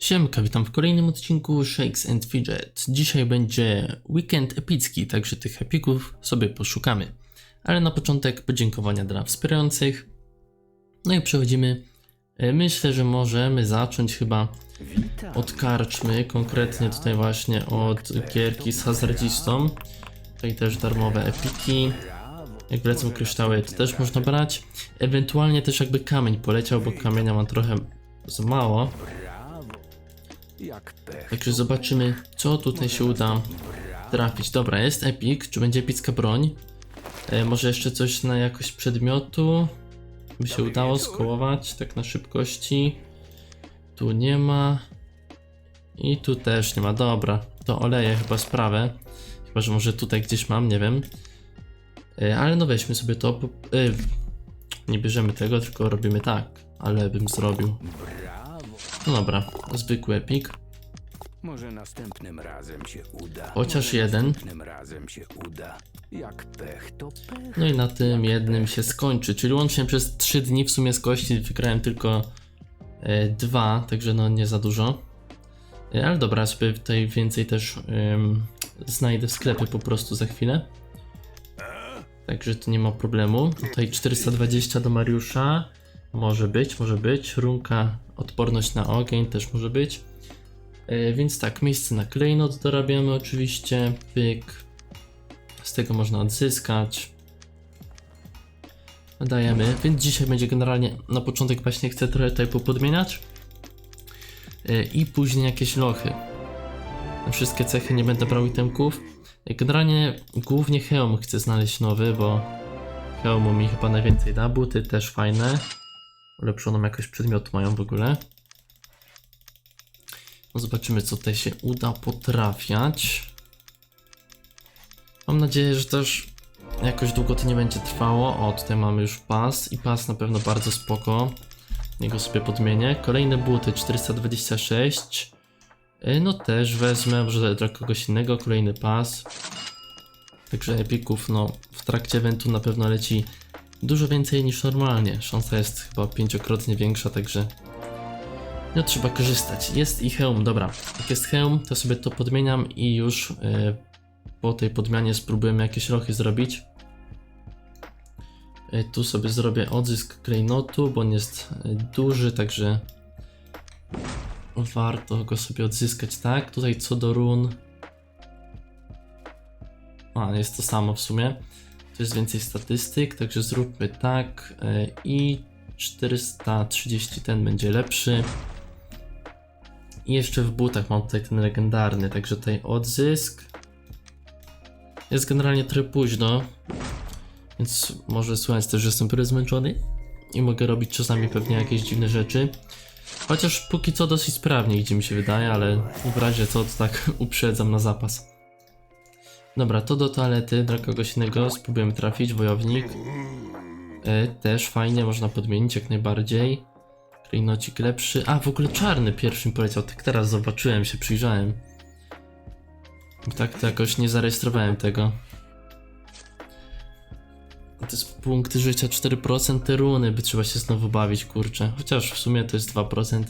Siemka, witam w kolejnym odcinku Shakes and Fidget. Dzisiaj będzie weekend epicki, także tych epików sobie poszukamy. Ale na początek podziękowania dla wspierających. No i przechodzimy. E, Myślę, że możemy zacząć chyba od karczmy, konkretnie tutaj właśnie od gierki z hazardzistą. Tutaj też darmowe epiki. Jak wlecą kryształy, to też można brać. Ewentualnie też jakby kamień poleciał, bo kamienia mam trochę za mało. Jak pech. Także zobaczymy, co tutaj się uda trafić. Dobra, jest epic. Czy będzie epicka broń? E, może jeszcze coś na jakość przedmiotu? By się udało skołować tak na szybkości. Tu nie ma. I tu też nie ma. Dobra, to oleję chyba sprawę. Chyba, że może tutaj gdzieś mam, nie wiem. E, ale no weźmy sobie to. E, nie bierzemy tego, tylko robimy tak. Ale bym zrobił. No dobra, zwykły epic. Może następnym razem się uda. Chociaż Może jeden. Następnym razem się uda. Jak pech, to pech. No i na tym jednym się skończy, czyli łącznie przez 3 dni w sumie z kości wygrałem tylko e, dwa, także no nie za dużo. E, ale dobra, sobie tutaj więcej też znajdę w sklepie po prostu za chwilę. Także tu nie ma problemu. Tutaj 420 do Mariusza. Może być, może być. Runka, odporność na ogień też może być. E, więc tak, miejsce na klejnot dorabiamy oczywiście. Pyk. Z tego można odzyskać. Dajemy, więc dzisiaj będzie generalnie na początek właśnie chcę trochę tutaj popodmieniać Yy, i później jakieś lochy. Wszystkie cechy nie będę brał itemków. Yy, Generalnie głównie hełm chcę znaleźć nowy, bo hełmu mi chyba najwięcej da. Buty też fajne. Ulepszoną jakoś przedmiotu mają w ogóle. No zobaczymy co tutaj się uda potrafiać. Mam nadzieję, że też jakoś długo to nie będzie trwało. O, tutaj mamy już pas i pas na pewno bardzo spoko. Niego sobie podmienię. Kolejne buty 426. Y, No też wezmę, może dla kogoś innego. Kolejny pas. Także epików, no w trakcie eventu na pewno leci dużo więcej niż normalnie. Szansa jest chyba pięciokrotnie większa, także no trzeba korzystać. Jest i hełm, dobra. Jak jest hełm, to sobie to podmieniam i już y, po tej podmianie spróbujemy jakieś lochy zrobić. Y, Tu sobie zrobię odzysk klejnotu, bo on jest y, duży, także warto go sobie odzyskać, tak? Tutaj co do run. A, jest to samo w sumie. Tu jest więcej statystyk, także zróbmy tak. y, I 430 ten będzie lepszy. I jeszcze w butach mam tutaj ten legendarny, także tutaj odzysk. Jest generalnie trochę późno, więc może słychać też, że jestem trochę zmęczony i mogę robić czasami pewnie jakieś dziwne rzeczy. Chociaż póki co dosyć sprawnie idzie mi się wydaje, ale w razie co to tak uprzedzam na zapas. Dobra, to do toalety dla kogoś innego spróbujemy trafić, wojownik. E, też fajnie, można podmienić jak najbardziej. Klejnocik lepszy. A, w ogóle czarny pierwszym poleciał, tak teraz zobaczyłem, się przyjrzałem. Tak to jakoś nie zarejestrowałem tego. To jest punkty życia 4% te runy, by trzeba się znowu bawić, kurczę. Chociaż w sumie to jest 2%.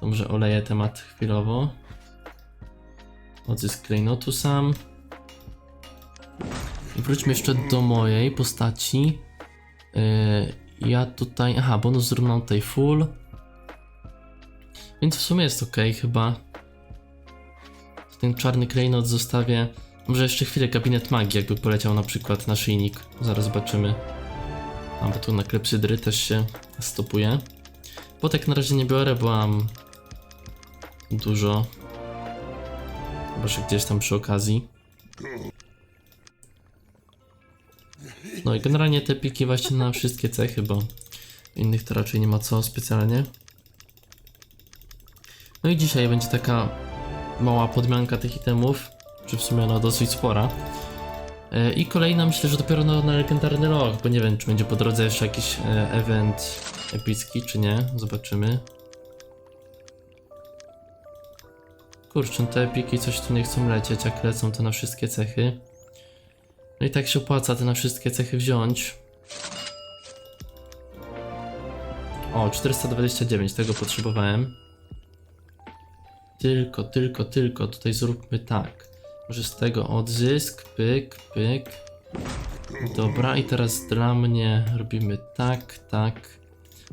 To może oleję temat chwilowo. Odzysk klejnotu sam. Wróćmy jeszcze do mojej postaci. Yy, ja tutaj. Aha, bonus mam tutaj full. Więc w sumie jest ok, chyba. Ten czarny klejnot zostawię. Może jeszcze chwilę gabinet magii, jakby poleciał na przykład na szyjnik. Zaraz zobaczymy. A bo tu na klepsydry też się stopuje. Potek na razie nie biorę, bo mam dużo. Chyba, że gdzieś tam przy okazji. No i generalnie te piki właśnie na wszystkie cechy, bo innych to raczej nie ma co specjalnie. No i dzisiaj będzie taka mała podmianka tych itemów, czy w sumie ona dosyć spora. E, I kolejna myślę, że dopiero na, na legendarny rok, bo nie wiem czy będzie po drodze jeszcze jakiś e, event epicki, czy nie. Zobaczymy. Kurczę, te epiki coś tu nie chcą lecieć, jak lecą to na wszystkie cechy. No i tak się opłaca te na wszystkie cechy wziąć. O, 429, tego potrzebowałem. tylko, tylko, tylko tutaj zróbmy tak. Może z tego odzysk, pyk, pyk. Dobra, i teraz dla mnie robimy tak, tak.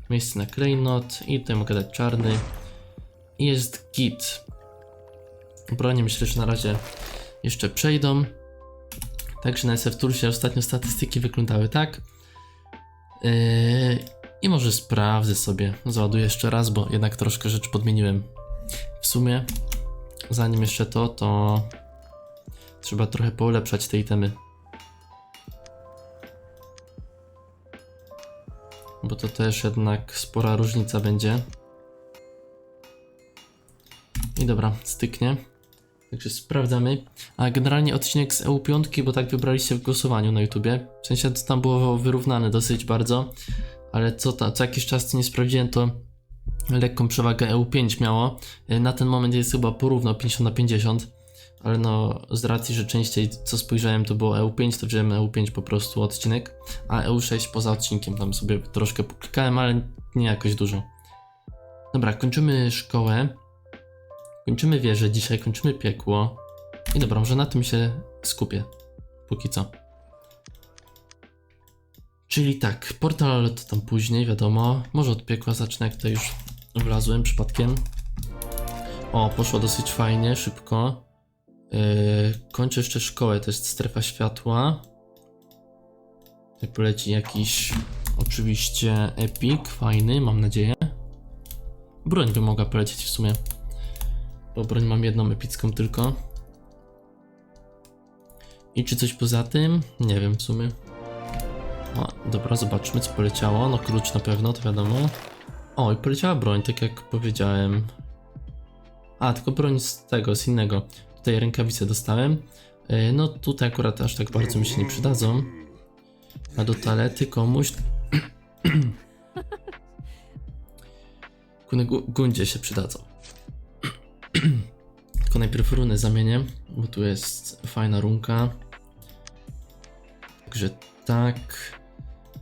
Miejsce na klejnot i tutaj mogę dać czarny. I jest git. Bronie myślę, że na razie jeszcze przejdą. Także na SF Toolsie ostatnio statystyki wyglądały tak. Yy, I może sprawdzę sobie, załaduję jeszcze raz, bo jednak troszkę rzeczy podmieniłem. W sumie, zanim jeszcze to, to trzeba trochę poulepszać te itemy. Bo to też jednak spora różnica będzie. I dobra, styknie. Także sprawdzamy. A generalnie odcinek z EU5, bo tak wybraliście w głosowaniu na YouTubie. W sensie to tam było wyrównane dosyć bardzo. Ale co, ta, co jakiś czas nie sprawdziłem, to lekką przewagę EU5 miało. E, Na ten moment jest chyba porówno 50 na 50. Ale no, z racji, że częściej co spojrzałem to było EU5, to wziąłem EU5 po prostu odcinek, a EU6 poza odcinkiem tam sobie troszkę poklikałem, ale nie jakoś dużo. Dobra, kończymy szkołę. Kończymy wieżę dzisiaj, kończymy piekło. I dobra, może na tym się skupię. Póki co. Czyli tak, portal to tam później, wiadomo. Może od piekła zacznę, jak to już wlazłem przypadkiem. O, poszło dosyć fajnie, szybko. Yy, kończę jeszcze szkołę, to jest strefa światła. Tutaj poleci jakiś oczywiście epic, fajny, mam nadzieję. Broń by mogła polecieć w sumie. Bo broń mam jedną epicką tylko. I czy coś poza tym? Nie wiem w sumie. O, dobra, zobaczmy co poleciało. No klucz na pewno, to wiadomo. O, i poleciała broń, tak jak powiedziałem. A, tylko broń z tego, z innego. Tutaj rękawice dostałem. E, No tutaj akurat aż tak bardzo mi się nie przydadzą. A do talety komuś... Ku na gu- gundzie się przydadzą. Tylko najpierw runy zamienię, bo tu jest fajna runka. Także tak.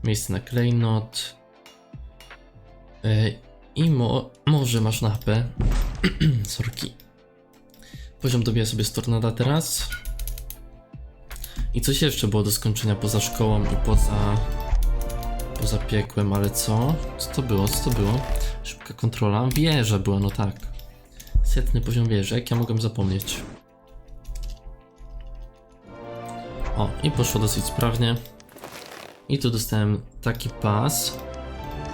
Miejsce na klejnot. E, I mo może masz na HP. Sorki. Poziom dobiję sobie z tornada teraz. I coś jeszcze było do skończenia poza szkołą i poza... Poza piekłem, ale co? Co to było? Co to było? Szybka kontrola. Wieża była, no tak. Setny poziom wieży, jak ja mogłem zapomnieć? O, i poszło dosyć sprawnie. I tu dostałem taki pas.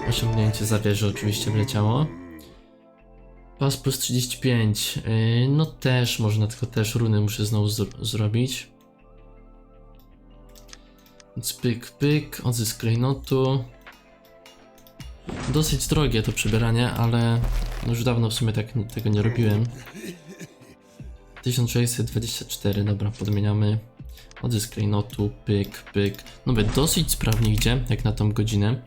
Osiągnięcie za wieżę oczywiście wleciało. Pas plus 35. Yy, no też można, tylko też runy muszę znowu zr- zrobić. Więc pyk, pyk, odzysk klejnotu. Dosyć drogie to przybieranie, ale już dawno w sumie tak, tego nie robiłem. 1624, dobra, podmieniamy. Odzysk klejnotu, pyk, pyk. No by dosyć sprawnie idzie, jak na tą godzinę.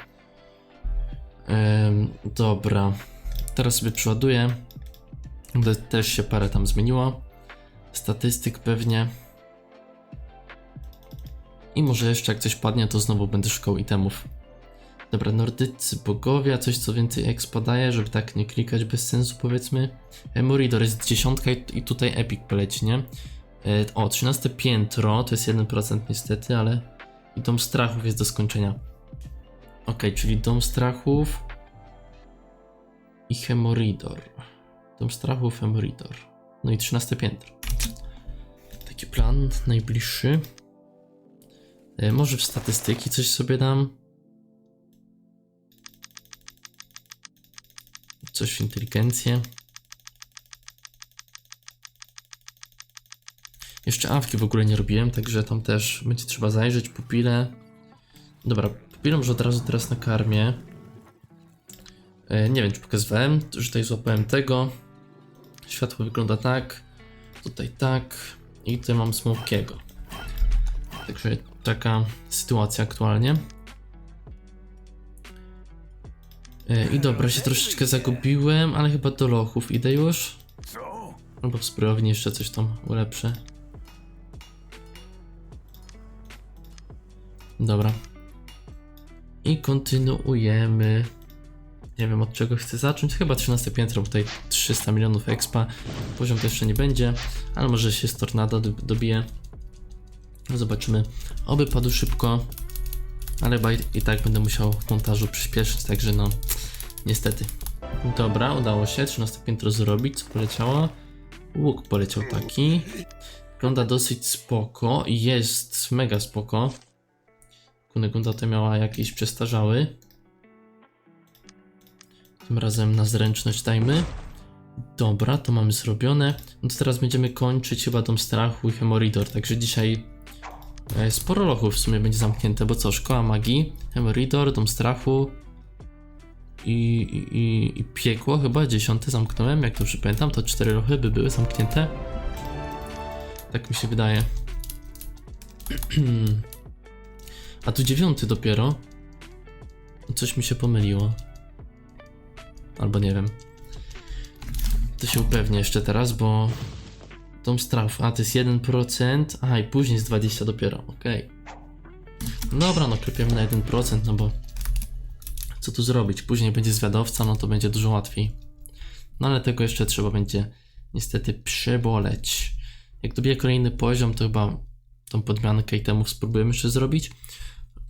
Em, dobra, teraz sobie przeładuję. Też się parę tam zmieniło. Statystyk pewnie. I może jeszcze jak coś padnie, to znowu będę szukał itemów. Dobra, nordycy bogowie, a coś co więcej expa daje, żeby tak nie klikać bez sensu powiedzmy. E, Moridor jest dziesiątka i, i tutaj epic poleci, nie? E, o, 13 piętro, to jest 1% niestety, ale i dom strachów jest do skończenia. Ok, czyli dom strachów i Hemoridor. Dom strachów, Hemoridor. No i 13 piętro. Taki plan najbliższy. E, może w statystyki coś sobie dam. Coś w inteligencję. Jeszcze awki w ogóle nie robiłem, także tam też będzie trzeba zajrzeć. Pupile. Dobra, pupilę może od razu teraz nakarmię. E, nie wiem, czy pokazywałem, że tutaj złapałem tego. Światło wygląda tak. Tutaj tak. I tutaj mam smokiego. Także taka sytuacja aktualnie. I dobra, się troszeczkę zagubiłem, ale chyba do lochów idę już. Albo w zbrojowni jeszcze coś tam ulepszę. Dobra. I kontynuujemy. Nie wiem od czego chcę zacząć. Chyba 13 piętro, tutaj 300 milionów expa. Poziom to jeszcze nie będzie, ale może się z tornado do- dobije. Zobaczymy. Oby padł szybko, ale chyba i, tak będę musiał montażu przyspieszyć, także no niestety. Dobra, udało się 13 piętro zrobić. Co poleciało? Łuk poleciał taki. Wygląda dosyć spoko jest mega spoko. Kunegunda to miała jakieś przestarzały. Tym razem na zręczność dajmy. Dobra, to mamy zrobione. No to teraz będziemy kończyć chyba dom strachu i Hemoridor, także dzisiaj e, sporo lochów w sumie będzie zamknięte, bo co, szkoła magii, Hemoridor, dom strachu i, i, i, piekło chyba, dziesiąte zamknąłem, jak dobrze pamiętam, to cztery lochy by były zamknięte. Tak mi się wydaje. A tu dziewiąty dopiero. Coś mi się pomyliło. Albo nie wiem. To się upewnię jeszcze teraz, bo Dom Straf, a to jest 1%, a i później jest 20 dopiero, okej. Dobra, no klepiemy na 1%, no bo co tu zrobić? Później będzie zwiadowca, no to będzie dużo łatwiej. No ale tego jeszcze trzeba będzie niestety przeboleć. Jak dobiję kolejny poziom, to chyba tą podmiankę itemów spróbujemy jeszcze zrobić.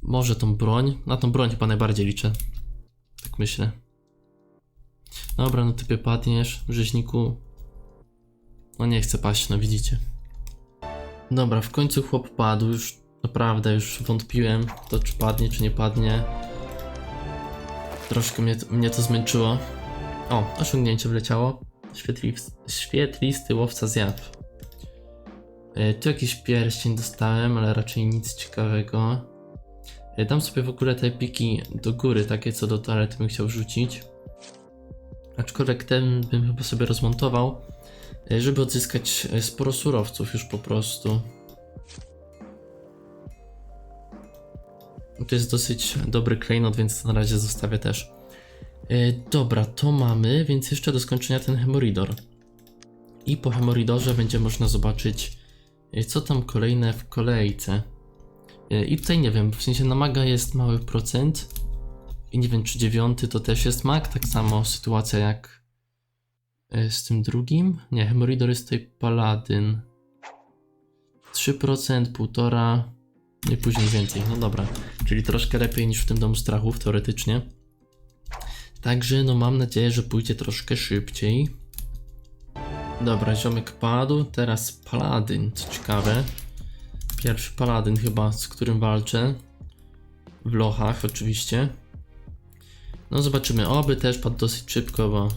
Może tą broń. Na tą broń chyba najbardziej liczę. Tak myślę. Dobra, no typie padniesz, rzeźniku. No nie chcę paść, no widzicie. Dobra, w końcu chłop padł, już naprawdę już wątpiłem, to czy padnie, czy nie padnie. Troszkę mnie, mnie to zmęczyło. O, osiągnięcie wleciało. Świetlis, świetlisty łowca zjadł. E, tu jakiś pierścień dostałem, ale raczej nic ciekawego. E, dam sobie w ogóle te piki do góry, takie co do toalety bym chciał wrzucić. Aczkolwiek ten bym chyba sobie rozmontował, e, żeby odzyskać sporo surowców już po prostu. To jest dosyć dobry klejnot, więc na razie zostawię też. E, Dobra, to mamy, więc jeszcze do skończenia ten hemoridor. I po hemoridorze będzie można zobaczyć, e, co tam kolejne w kolejce. E, I tutaj nie wiem, w sensie na maga jest mały procent. I nie wiem, czy dziewiąty to też jest mag. Tak samo sytuacja jak z tym drugim. Nie, hemoridor jest tutaj paladyn. 3%, 1,5% i później więcej. No dobra, czyli troszkę lepiej niż w tym domu strachów, teoretycznie. Także no mam nadzieję, że pójdzie troszkę szybciej. Dobra, ziomek padł, teraz paladyn, co ciekawe. Pierwszy paladyn chyba, z którym walczę. W lochach oczywiście. No zobaczymy, oby też padł dosyć szybko, bo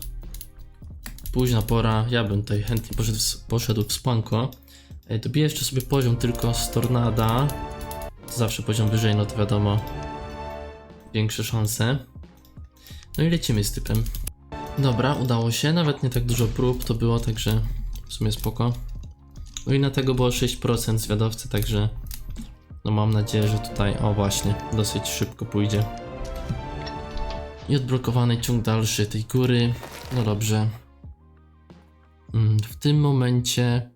późna pora, ja bym tutaj chętnie poszedł, w- poszedł w spanko. E, Dobiję jeszcze sobie poziom tylko z tornada. Zawsze poziom wyżej, no to wiadomo, większe szanse. No i lecimy z typem. Dobra, udało się, nawet nie tak dużo prób to było, także w sumie spoko. No i na tego było 6% zwiadowcy, także no mam nadzieję, że tutaj, o właśnie, dosyć szybko pójdzie. I odblokowany ciąg dalszy tej góry. No dobrze. Mm, W tym momencie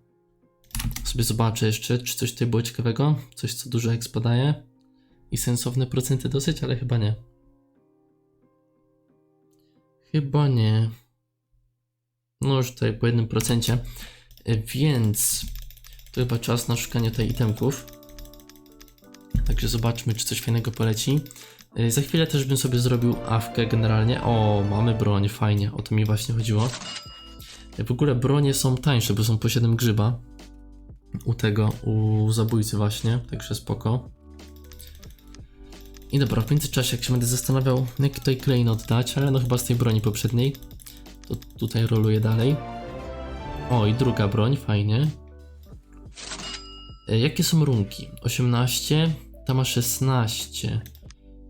sobie zobaczę jeszcze, czy coś tutaj było ciekawego. Coś, co dużo expa daje. I sensowne procenty dosyć, ale chyba nie. Chyba nie. No już tutaj po jednym procencie. E, Więc to chyba czas na szukanie tutaj itemków. Także zobaczmy, czy coś fajnego poleci. E, Za chwilę też bym sobie zrobił awkę generalnie. O, mamy broń, fajnie, o to mi właśnie chodziło. E, W ogóle bronie są tańsze, bo są po 7 grzyba. U tego, u zabójcy właśnie, także spoko. I dobra, w międzyczasie jak się będę zastanawiał, jaki tutaj klejnot dać, ale no chyba z tej broni poprzedniej, to tutaj roluję dalej. O, i druga broń, fajnie. E, Jakie są runki? 18, ta ma 16.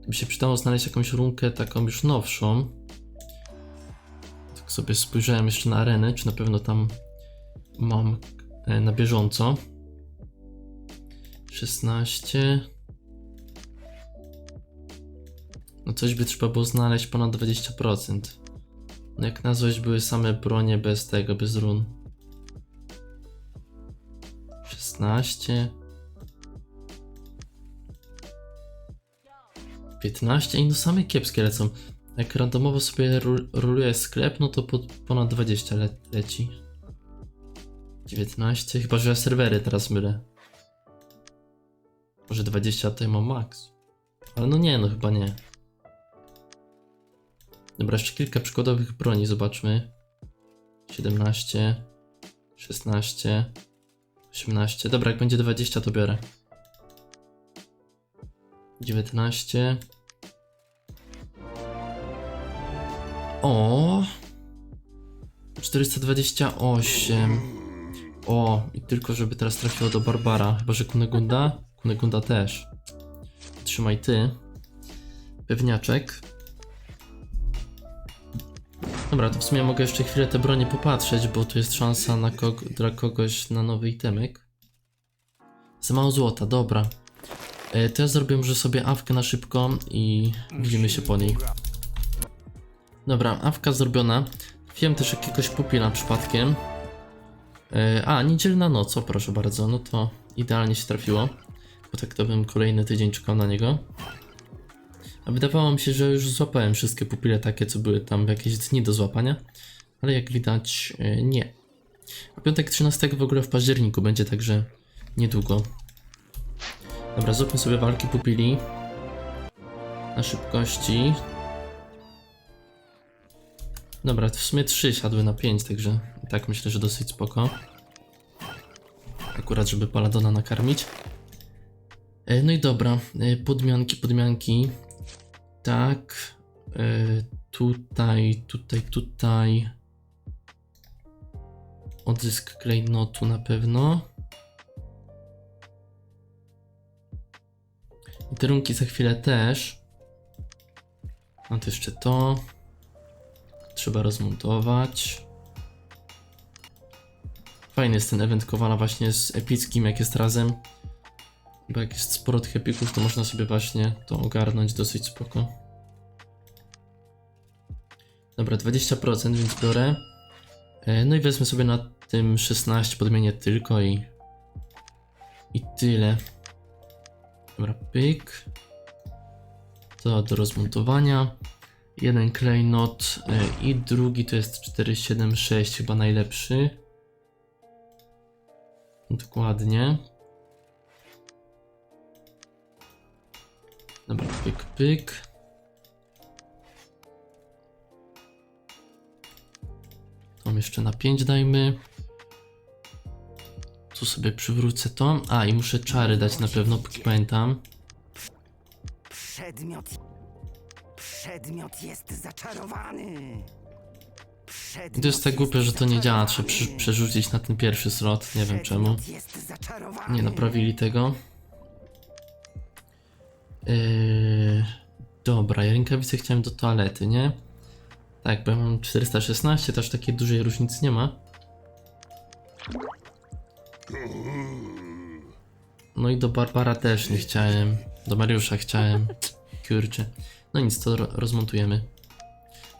By się przydało znaleźć jakąś runkę taką już nowszą. Tak sobie spojrzałem jeszcze na arenę, czy na pewno tam mam na bieżąco. 16. No coś by trzeba było znaleźć ponad 20%. No jak na złość były same bronie bez tego, bez run. 16. 15 i no same kiepskie lecą. Jak randomowo sobie ru- ruluje sklep, no to po, ponad 20 le leci. 19, chyba że ja serwery teraz mylę. Może 20 tutaj mam max. Ale no nie, no chyba nie. Dobra, jeszcze kilka przykładowych broni zobaczmy. 17, 16, 18. Dobra, jak będzie 20 to biorę. 19. O! 428. O, i tylko żeby teraz trafiło do Barbara. Chyba, że Kunegunda? Kunegunda też. Trzymaj ty. Pewniaczek. Dobra, to w sumie mogę jeszcze chwilę te bronie popatrzeć, bo tu jest szansa na kog dla kogoś na nowy itemek. Za mało złota, dobra. E, to ja zrobię może sobie awkę na szybko i widzimy się po niej. Dobra, awka zrobiona. Wiem też jakiegoś pupila przypadkiem. E, a, niedzielna noc, o proszę bardzo, no to idealnie się trafiło. Bo tak to bym kolejny tydzień czekał na niego. A wydawało mi się, że już złapałem wszystkie pupile takie, co były tam w jakieś dni do złapania. Ale jak widać, e, nie. A piątek 13 w ogóle w październiku będzie, także niedługo. Dobra, zróbmy sobie walki pupili. Na szybkości. Dobra, w sumie 3 siadły na 5, także i tak myślę, że dosyć spoko. Akurat, żeby Paladona nakarmić. E, No i dobra, e, podmianki, podmianki. Tak. e, Tutaj, tutaj, tutaj. Odzysk klejnotu na pewno. I te runki za chwilę też. No to jeszcze to. Trzeba rozmontować. Fajny jest ten event Kowala właśnie z epickim, jak jest razem. Bo jak jest sporo tych epików, to można sobie właśnie to ogarnąć dosyć spoko. Dobra, 20%, więc biorę. E, No i wezmę sobie na tym 16, podmienię tylko i... I tyle. Dobra, pyk. To do rozmontowania. Jeden klejnot y, i drugi to jest 476, chyba najlepszy. Dokładnie. Dobra, pyk, pyk. Tam jeszcze na 5 dajmy. Tu sobie przywrócę to. A, i muszę czary dać na pewno, póki pamiętam. Przedmiot. Przedmiot jest zaczarowany. Przedmiot to jest tak głupie, że to nie działa. Trzeba przy, przerzucić na ten pierwszy slot. Nie wiem czemu. Przedmiot jest zaczarowany. Nie naprawili tego. Yy, dobra, ja rękawice chciałem do toalety, nie? Tak, bo ja mam 416, to aż takiej dużej różnicy nie ma. No i do Barbara też nie chciałem. Do Mariusza chciałem. Kurczę. No nic, to ro rozmontujemy.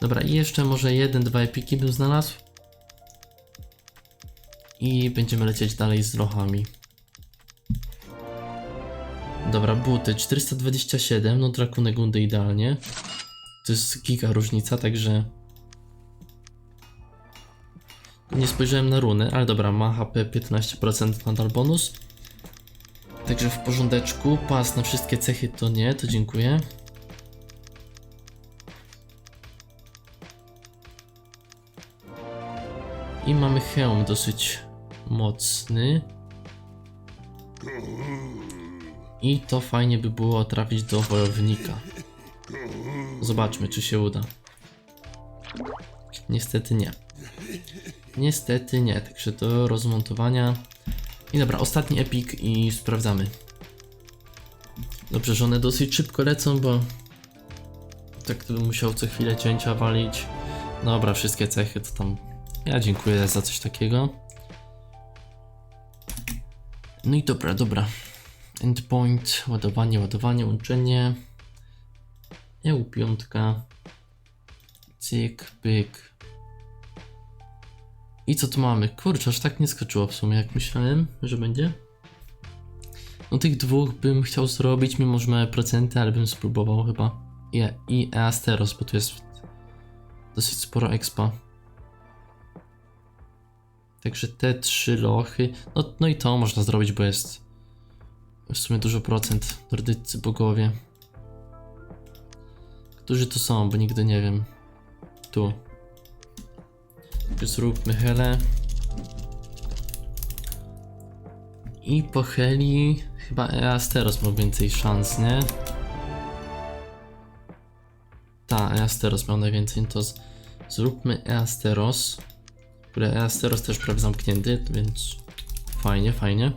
Dobra, i jeszcze może jeden, dwa epiki bym znalazł. I będziemy lecieć dalej z lochami. Dobra, buty 427, no Drakuny Gundy idealnie. To jest giga różnica, także... Nie spojrzałem na runy, ale dobra, ma HP 15% nadal bonus. Także w porządeczku, pas na wszystkie cechy to nie, to dziękuję. I mamy hełm dosyć mocny. I to fajnie by było trafić do wojownika. Zobaczmy, czy się uda. Niestety nie. Niestety nie, także do rozmontowania. I dobra, ostatni epik i sprawdzamy. Dobrze, że one dosyć szybko lecą, bo tak to bym musiał co chwilę cięcia walić. Dobra, wszystkie cechy to tam. Ja dziękuję za coś takiego. No i dobra, dobra. Endpoint, ładowanie, ładowanie, łączenie. EU piątka. Cyk, pyk. I co tu mamy? Kurczę, aż tak nie skoczyło w sumie, jak myślałem, że będzie. No tych dwóch bym chciał zrobić, mimo że małe procenty, ale bym spróbował chyba. I, i Easteros, bo tu jest dosyć sporo expa. Także te trzy lochy, no, no i to można zrobić, bo jest w sumie dużo procent nordyccy bogowie. Którzy to są, bo nigdy nie wiem. Tu. Zróbmy Helę. I po Heli chyba Easteros miał więcej szans, nie? Ta, Easteros miał najwięcej, to z, zróbmy Easteros. Które Easteros też prawie zamknięty, więc fajnie, fajnie.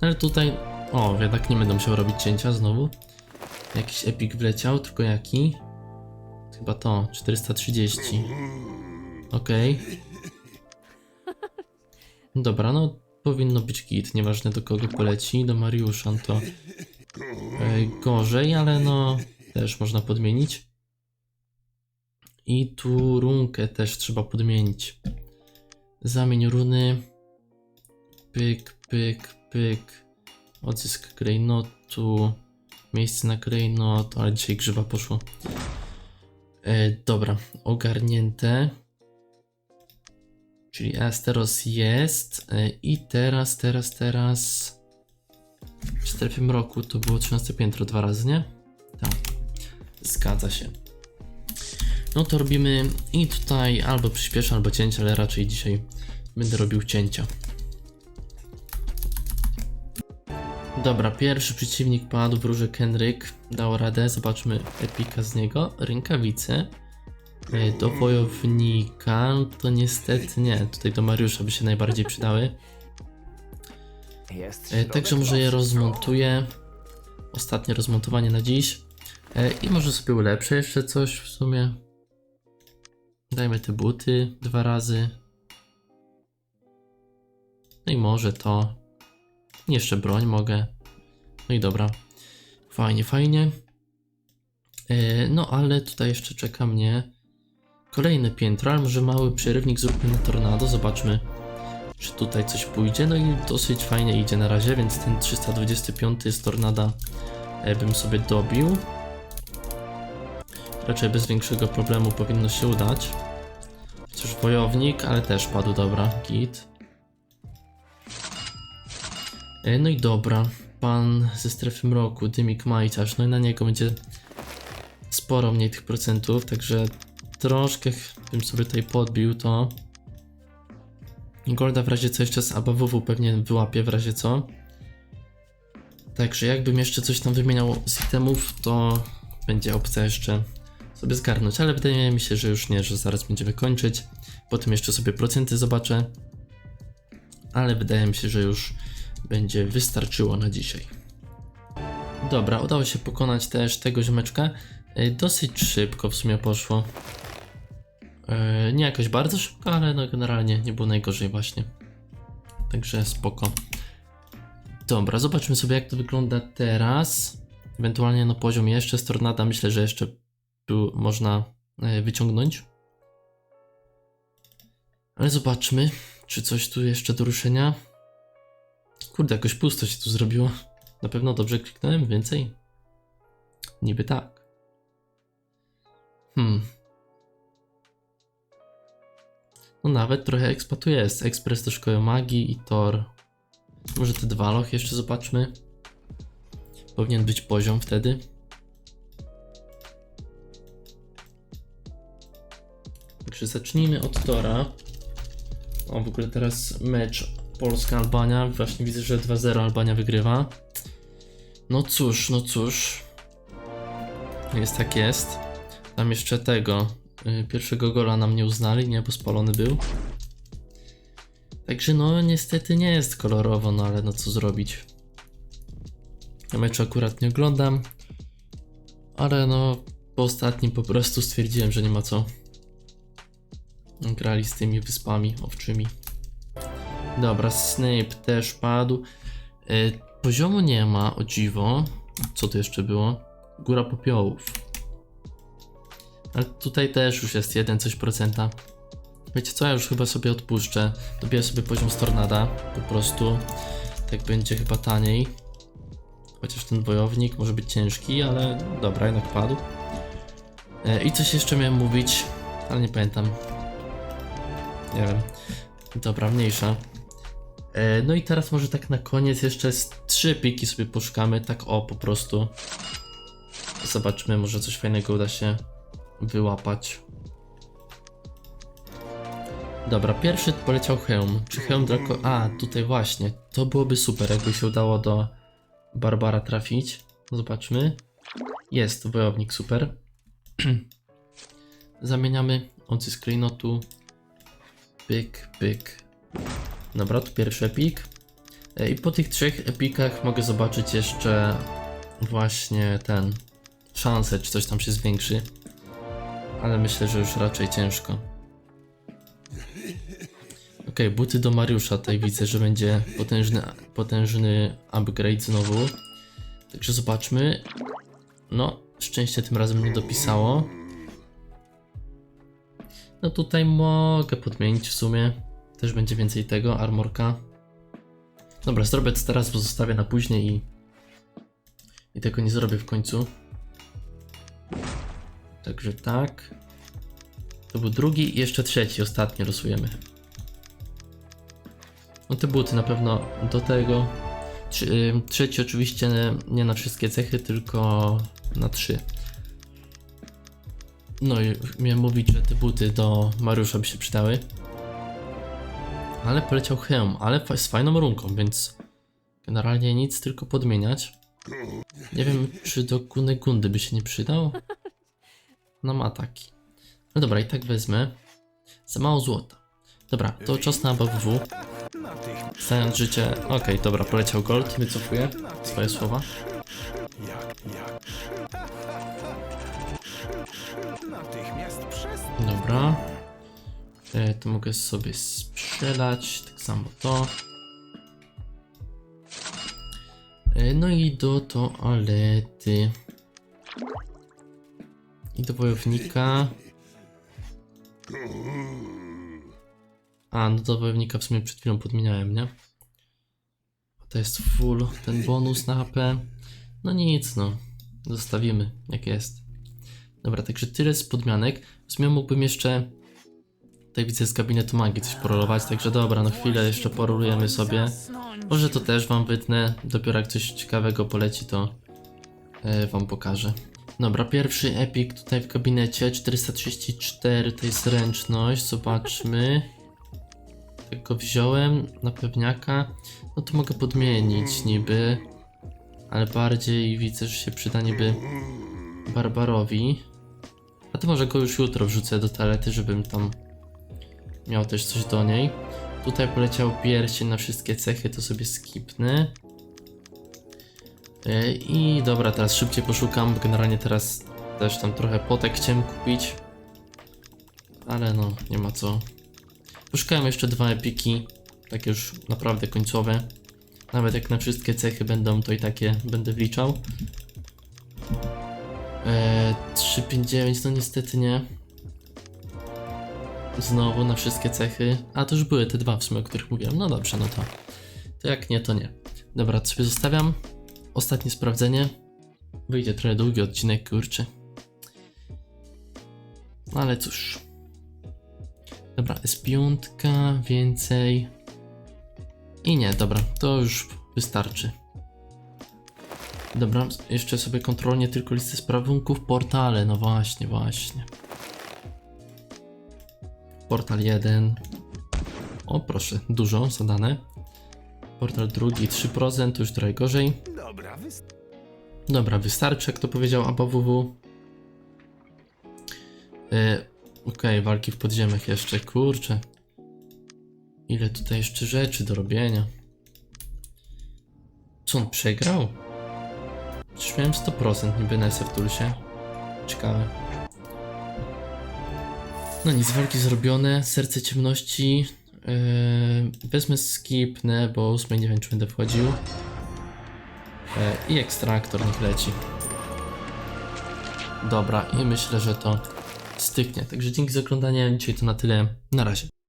No ale tutaj, o, jednak nie będę musiał robić cięcia znowu. Jakiś epik wleciał, tylko jaki? Chyba to, 430. Okej. Dobra, no powinno być git, nieważne do kogo poleci, do Mariusza no to e, gorzej, ale no też można podmienić. I tu runkę też trzeba podmienić. Zamień runy. Pyk, pyk, pyk. Odzysk klejnotu. Miejsce na klejnot, ale dzisiaj grzyba poszło. E, dobra, ogarnięte. Czyli Asteros jest. E, I teraz, teraz, teraz. W strefie mroku to było 13 piętro dwa razy, nie? Tak. Zgadza się. No to robimy i tutaj albo przyspieszę, albo cięcie, ale raczej dzisiaj będę robił cięcia. Dobra, pierwszy przeciwnik padł, wróży Kenryk, dał radę, zobaczmy epika z niego, rękawice. E, Do wojownika, no to niestety nie, tutaj do Mariusza by się najbardziej przydały. E, Także może je rozmontuję. Ostatnie rozmontowanie na dziś. E, I może sobie ulepszę jeszcze coś w sumie. Dajmy te buty dwa razy. No i może to. Jeszcze broń mogę. No i dobra. Fajnie, fajnie. E, No ale tutaj jeszcze czeka mnie kolejne piętro, ale może mały przerywnik zróbmy na tornado. Zobaczmy czy tutaj coś pójdzie. No i dosyć fajnie idzie na razie, więc ten 325 z Tornada e, bym sobie dobił. Raczej bez większego problemu powinno się udać. Cóż, wojownik, ale też padł, dobra, git. E, No i dobra, pan ze strefy mroku, Dymik Majcarz, no i na niego będzie sporo mniej tych procentów, także troszkę bym sobie tutaj podbił to. Golda w razie co jeszcze z ABWW pewnie wyłapie w razie co. Także jakbym jeszcze coś tam wymieniał z itemów, to będzie opcja jeszcze sobie zgarnąć, ale wydaje mi się, że już nie, że zaraz będziemy kończyć. Potem jeszcze sobie procenty zobaczę. Ale wydaje mi się, że już będzie wystarczyło na dzisiaj. Dobra, udało się pokonać też tego ziomeczka. E, Dosyć szybko w sumie poszło. E, Nie jakoś bardzo szybko, ale no generalnie nie było najgorzej właśnie. Także spoko. Dobra, zobaczmy sobie jak to wygląda teraz. Ewentualnie no poziom jeszcze z Tornada myślę, że jeszcze tu można e, wyciągnąć. Ale zobaczmy, czy coś tu jeszcze do ruszenia. Kurde, jakoś pusto się tu zrobiło. Na pewno dobrze kliknąłem, więcej? Niby tak. Hmm, no nawet trochę expa tu jest. Ekspres do szkoły magii i Tor. Może te dwa lochy jeszcze zobaczmy. Powinien być poziom wtedy. Także zacznijmy od Tora. O, w ogóle teraz mecz Polska-Albania. Właśnie widzę, że 2-0 Albania wygrywa. No cóż, no cóż. Jest tak jest. Tam jeszcze tego. y, Pierwszego gola nam nie uznali, nie, bo spalony był. Także no niestety nie jest kolorowo, no ale no co zrobić. Ja meczu akurat nie oglądam. Ale no po ostatnim po prostu stwierdziłem, że nie ma co. Grali z tymi wyspami owczymi. Dobra, Snape też padł. Y, poziomu nie ma, o dziwo. Co tu jeszcze było? Góra popiołów. Ale tutaj też już jest jeden coś procenta. Wiecie co, ja już chyba sobie odpuszczę. Dobiję sobie poziom z Tornada. Po prostu. Tak będzie chyba taniej. Chociaż ten wojownik może być ciężki, ale dobra, jednak padł. E, I coś jeszcze miałem mówić, ale nie pamiętam. Nie wiem. Dobra, mniejsza. E, No i teraz może tak na koniec jeszcze z trzy piki sobie poszukamy, tak o po prostu. Zobaczmy, może coś fajnego uda się wyłapać. Dobra, pierwszy poleciał hełm. Czy hełm Draco... A, tutaj właśnie. To byłoby super, jakby się udało do Barbara trafić. Zobaczmy. Jest, wojownik, super. Zamieniamy odzysk klejnotu. Pyk, pyk. Dobra, tu pierwszy epik. E, I po tych trzech epikach mogę zobaczyć jeszcze właśnie ten szansę, czy coś tam się zwiększy. Ale myślę, że już raczej ciężko. Okej, buty do Mariusza. Tutaj widzę, że będzie potężny, potężny upgrade znowu. Także zobaczmy. No, szczęście tym razem nie dopisało. No tutaj mogę podmienić w sumie. Też będzie więcej tego, armorka. Dobra, zrobię to teraz, bo zostawię na później i... I tego nie zrobię w końcu. Także tak. To był drugi i jeszcze trzeci, ostatni losujemy. No te buty na pewno do tego. Y, trzeci oczywiście nie na wszystkie cechy, tylko na trzy. No i miałem mówić, że te buty do Mariusza by się przydały. Ale poleciał hełm, ale z fajną runką, więc generalnie nic, tylko podmieniać. Nie wiem, czy do Gunegundy by się nie przydał. No ma taki. No dobra, i tak wezmę. Za mało złota. Dobra, to czas na ABWW. Stając życie. Okej, dobra, poleciał gold, wycofuję swoje słowa. Dobra. E, to mogę sobie sprzedać, tak samo to. E, no i do toalety. I do wojownika. A, no do wojownika w sumie przed chwilą podmieniałem, nie? To jest full, ten bonus na HP. No nic, no. Zostawimy, jak jest. Dobra, także tyle z podmianek. W sumie mógłbym jeszcze. Tutaj widzę z gabinetu magii coś porolować, także dobra, no chwilę jeszcze porolujemy sobie. Może to też wam wytnę. Dopiero jak coś ciekawego poleci, to e, wam pokażę. Dobra, pierwszy epic tutaj w gabinecie 434 to jest ręczność. Zobaczmy. Go wziąłem na pewniaka, no to mogę podmienić niby. Ale bardziej widzę, że się przyda niby Barbarowi. To może go już jutro wrzucę do toalety, żebym tam miał też coś do niej. Tutaj poleciał pierścień na wszystkie cechy, to sobie skipnę. E, I dobra, teraz szybciej poszukam, generalnie teraz też tam trochę potek chciałem kupić. Ale no, nie ma co. Poszukałem jeszcze dwa epiki, takie już naprawdę końcowe. Nawet jak na wszystkie cechy będą, to i takie będę wliczał. Eee, 359, no niestety nie. Znowu na wszystkie cechy. A to już były te dwa w sumie, o których mówiłem. No dobrze, no to. To jak nie, to nie. Dobra, to sobie zostawiam. Ostatnie sprawdzenie. Wyjdzie trochę długi odcinek, kurczę. No ale cóż. Dobra, S5, więcej. I nie, dobra, to już wystarczy. Dobra, jeszcze sobie kontrolnie tylko listę sprawunków, portale, no właśnie, właśnie. Portal 1. O, proszę, dużo zadane. Portal drugi 3%, to już trochę gorzej. Dobra, wy... Dobra, wystarczy, jak to powiedział ABWW. Yy, Okej, walki w podziemiach jeszcze, kurczę. Ile tutaj jeszcze rzeczy do robienia. Co on przegrał? Miałem 100% niby na SF-Tulsie. Ciekawe. No nic, walki zrobione. Serce ciemności. Yy, wezmę skipnę, bo 8 nie wiem czy będę wchodził. E, I ekstraktor niech leci. Dobra, i myślę, że to styknie. Także dzięki za oglądanie. Dzisiaj to na tyle. Na razie.